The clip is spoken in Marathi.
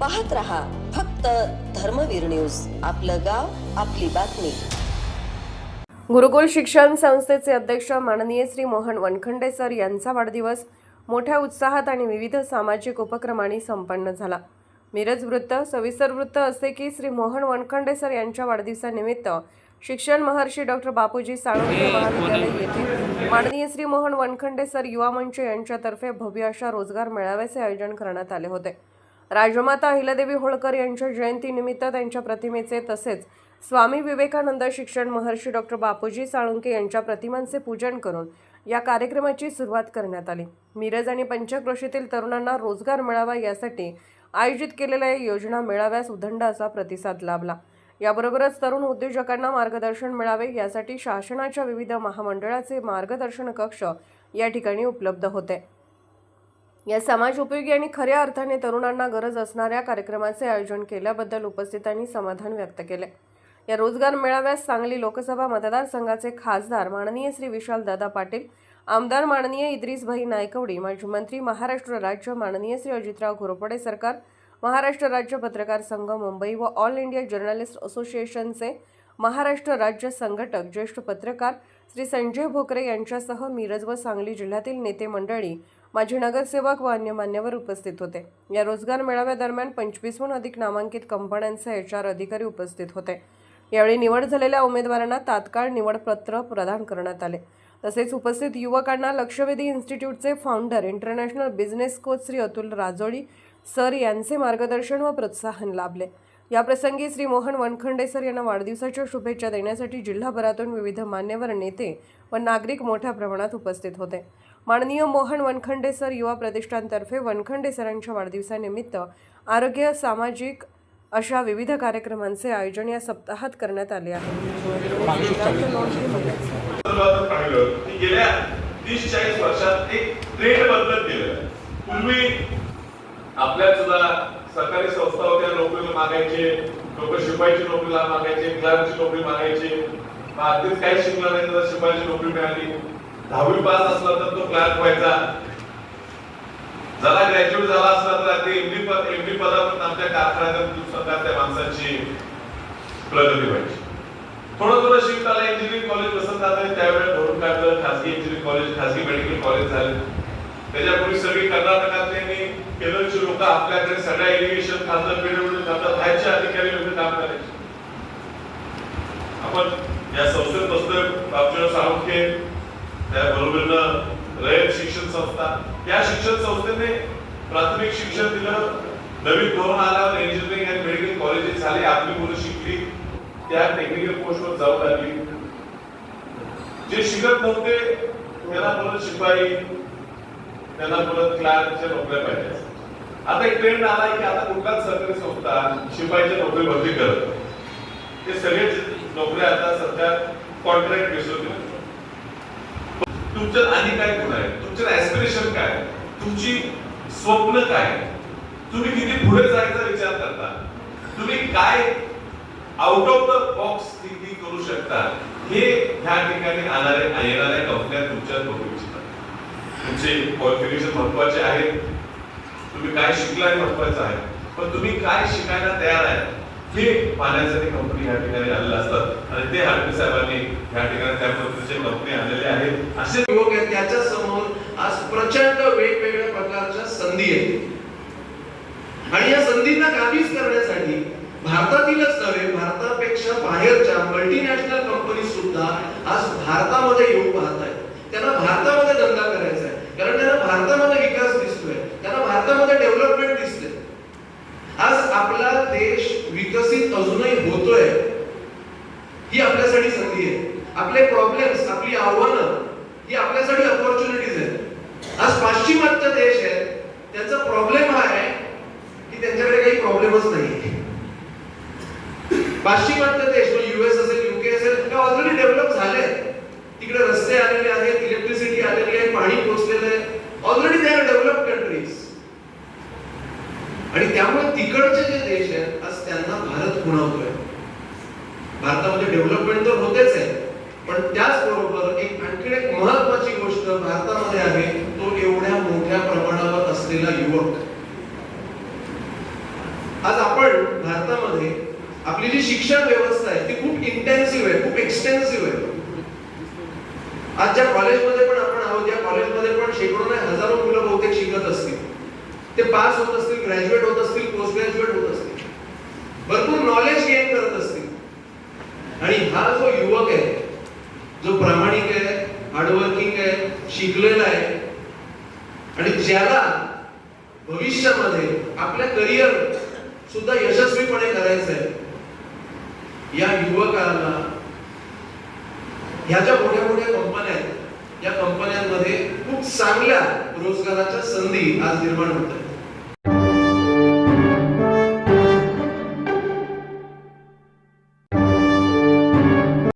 पाहत रहा फक्त धर्मवीर न्यूज. आपलं गाव आपली बातमी. गुरुकुल शिक्षण संस्थेचे अध्यक्ष माननीय श्री मोहन वनखंडे सर यांचा वाढदिवस मोठ्या उत्साहात आणि विविध सामाजिक उपक्रमांनी संपन्न झाला. मिरज वृत्त सविस्तर वृत्त असे की श्री मोहन वनखंडे सर यांच्या वाढदिवसानिमित्त शिक्षण महर्षी डॉक्टर बापूजी साळुंखे महाविद्यालय येथे माननीय श्री मोहन वनखंडे सर युवा मंच यांच्यातर्फे भव्य अशा रोजगार मेळाव्याचे आयोजन करण्यात आले होते. राजमाता अहिल्यादेवी होळकर यांच्या जयंतीनिमित्त त्यांच्या प्रतिमेचे तसेच स्वामी विवेकानंद शिक्षण महर्षी डॉक्टर बापूजी साळुंके यांच्या प्रतिमांचे पूजन करून या कार्यक्रमाची सुरुवात करण्यात आली. मिरज आणि पंचक्रोशीतील तरुणांना रोजगार मिळावा यासाठी आयोजित केलेल्या या योजना मेळाव्यास उदंड असा प्रतिसाद लाभला. याबरोबरच तरुण उद्योजकांना मार्गदर्शन मिळावे यासाठी शासनाच्या विविध महामंडळाचे मार्गदर्शन कक्ष या ठिकाणी उपलब्ध होते. या समाज उपयोगी आणि खऱ्या अर्थाने तरुणांना गरज असणाऱ्या कार्यक्रमाचे आयोजन केल्याबद्दल उपस्थितांनी समाधान व्यक्त केले. या रोजगार मेळाव्यास सांगली लोकसभा मतदारसंघाचे खासदार माननीय श्री विशाल दादा पाटील आमदार माननीय इद्रिसभाई नायकवडी माजी मंत्री महाराष्ट्र राज्य माननीय श्री अजितराव घोरपडे सरकार महाराष्ट्र राज्य पत्रकार संघ मुंबई व ऑल इंडिया जर्नलिस्ट असोसिएशनचे महाराष्ट्र राज्य संघटक ज्येष्ठ पत्रकार श्री संजय भोकरे यांच्यासह मिरज व सांगली जिल्ह्यातील नेते मंडळी माजी नगरसेवक व अन्य मान्यवर उपस्थित होते. या रोजगार मेळाव्यादरम्यान पंचवीसहून अधिक नामांकित कंपन्यांचे एच आर अधिकारी उपस्थित होते. यावेळी निवड झालेल्या उमेदवारांना तात्काळ निवडपत्र प्रदान करण्यात आले. तसेच उपस्थित युवकांना लक्षवेधी इन्स्टिट्यूटचे founder international business coach Shri Atul Rajoli sir यांचे मार्गदर्शन व प्रोत्साहन लाभले. याप्रसंगी श्री मोहन वनखंडे सर यांना वाढदिवसाच्या शुभेच्छा देण्यासाठी जिल्हाभरातून विविध मान्यवर नेते व नागरिक मोठ्या प्रमाणात उपस्थित होते. माननीय मोहन वनखंडे सर युवा प्रतिष्ठानतर्फे वनखंडे सरांच्या वाढदिवसानिमित्त आरोग्य सामाजिक अशा विविध कार्यक्रमांचे आयोजन या सप्ताहात करण्यात आले आहे. आपल्या सुद्धा सरकारी संस्था होत्या नोकरीला मागायचे लोक शिपाईची नोकरीला मागायचे मुलांची नोकरी मागायचे. अगदीच काही शिकला नाही तर शिपाईची नोकरी मिळाली. दहावी पास असला तर तो क्लार्क व्हायचा. झाला ग्रॅज्युएट झाला असला तर अगदी एमडी पद एमडी पदापर्यंत आमच्या कारखान्यात सुद्धा त्या माणसाची प्रगती व्हायची. थोडं थोडं शिफ्ट आलं इंजिनिअरिंग कॉलेज बसत झालं त्यावेळेला भरून काढलं खासगी इंजिनिअरिंग कॉलेज खासगी मेडिकल कॉलेज झाले. त्याच्यापूर्वी सगळी कर्नाटकातले केरळची लोक आपल्याकडे सगळ्या इरिगेशन खासदार पीडब्ल्यू खासदार बाहेरचे अधिकारी लोक काम करायचे. आपण या संस्थेत बसतोय बापजीराव साळुंखे त्याबरोबरनं रयत शिक्षण संस्था या शिक्षण संस्थेने प्राथमिक शिक्षण दिलं नवीन धोरण आल्यावर इंजिनिअरिंग अँड मेडिकल कॉलेजेस झाले आपली मुलं शिकली त्या टेक्निकल पोस्टवर जाऊ लागली. जे शिकत नव्हते त्यांना परत शिपाई त्यांना परत क्लार्कच्या नोकऱ्या पाहिजे आता एक ट्रेंड आला की आता कुठलाच सरकारी संस्था शिपाईच्या नोकरी भरती करत ते सगळेच नोकऱ्या आता सध्या कॉन्ट्रॅक्ट बेसवर तुमचं आणि काय गुण आहे? तुमचं ऍस्पिरेशन काय तुमची स्वप्न काय आहे? तुम्ही किती पुढे जायचा विचार करता? तुम्ही काय out of the box thinking करू शकता? हे ह्या ठिकाणी आणणारे येणाऱ्या कंपन्या तुमच्यात बघू इच्छितात तुमचे क्वालिफिकेशन महत्त्वाचे आहेत. तुम्ही काय शिकलाय महत्वाचं आहे. पण तुम्ही काय शिकायला तयार आहे? हे पाहण्यासाठी कंपनी या ठिकाणी आलेल्या असतात आणि ते हाडके साहेबांनी या ठिकाणी त्या पद्धतीचे कंपनी आणलेले आहेत. असे लोक आहेत त्याच्यासमोर आज प्रचंड वेगवेगळ्या प्रकारच्या संधी आहेत. आणि या संधींना काबीज करण्यासाठी भारतातीलच नव्हे भारतापेक्षा बाहेरच्या मल्टीनॅशनल कंपनी सुद्धा आज भारतामध्ये येऊन पाहत आहेत त्यांना भारतामध्ये धंदा करायचा आहे. कारण त्यांना भारतामध्ये विकास दिसतोय. त्यांना भारतामध्ये डेव्हलपमेंट दिसते आज आपला देश विकसित अजूनही होतोय ही आपल्यासाठी संधी आहे. आपले प्रॉब्लेम्स आपली आव्हानं ही आपल्यासाठी अपॉर्च्युनिटीज आहेत. आज पाश्चिमात्य देश आहे त्यांचा प्रॉब्लेम हा आहे की त्यांच्याकडे काही प्रॉब्लेमच नाही पाश्चिमात्य देश युएस असेल युके असेल ऑलरेडी डेव्हलप झाले. तिकडे रस्ते आलेले आहेत इलेक्ट्रिसिटी आलेली आहे पाणी पोहोचलेलं आहे. Already they are develop countries आणि त्यामुळे तिकडचे जे देश आहेत त्यांना भारत खुणवतोय भारतामध्ये डेव्हलपमेंट तर होतेच आहे पण त्याचबरोबर एक आणखी एक महत्वाची गोष्ट भारतामध्ये आहे तो एवढ्या मोठ्या प्रमाणावर असलेला युवक. आज आपण भारतामध्ये आपली जी शिक्षण व्यवस्था आहे ती खूप इंटेन्सिव्ह आहे खूप एक्सटेन्सिव्ह आहे. आज ज्या कॉलेजमध्ये पण आपण आहोत या कॉलेजमध्ये पण शेकडो नाही हजारो मुलं बहुतेक शिकत असतील. ते पास होत असतील ग्रॅज्युएट होत असतील पोस्ट ग्रॅज्युएट होत असतील भरपूर नॉलेज गेन करत असतील. आणि हा जो युवक आहे जो प्रामाणिक आहे हार्डवर्किंग आहे शिकलेला आहे आणि ज्याला भविष्यामध्ये आपल्या करिअर सुद्धा यशस्वीपणे करायचं आहे या युवकाला ह्या ज्या मोठ्या मोठ्या कंपन्या आहेत या कंपन्यांमध्ये खूप चांगल्या रोजगाराच्या संधी आज निर्माण होत आहेत.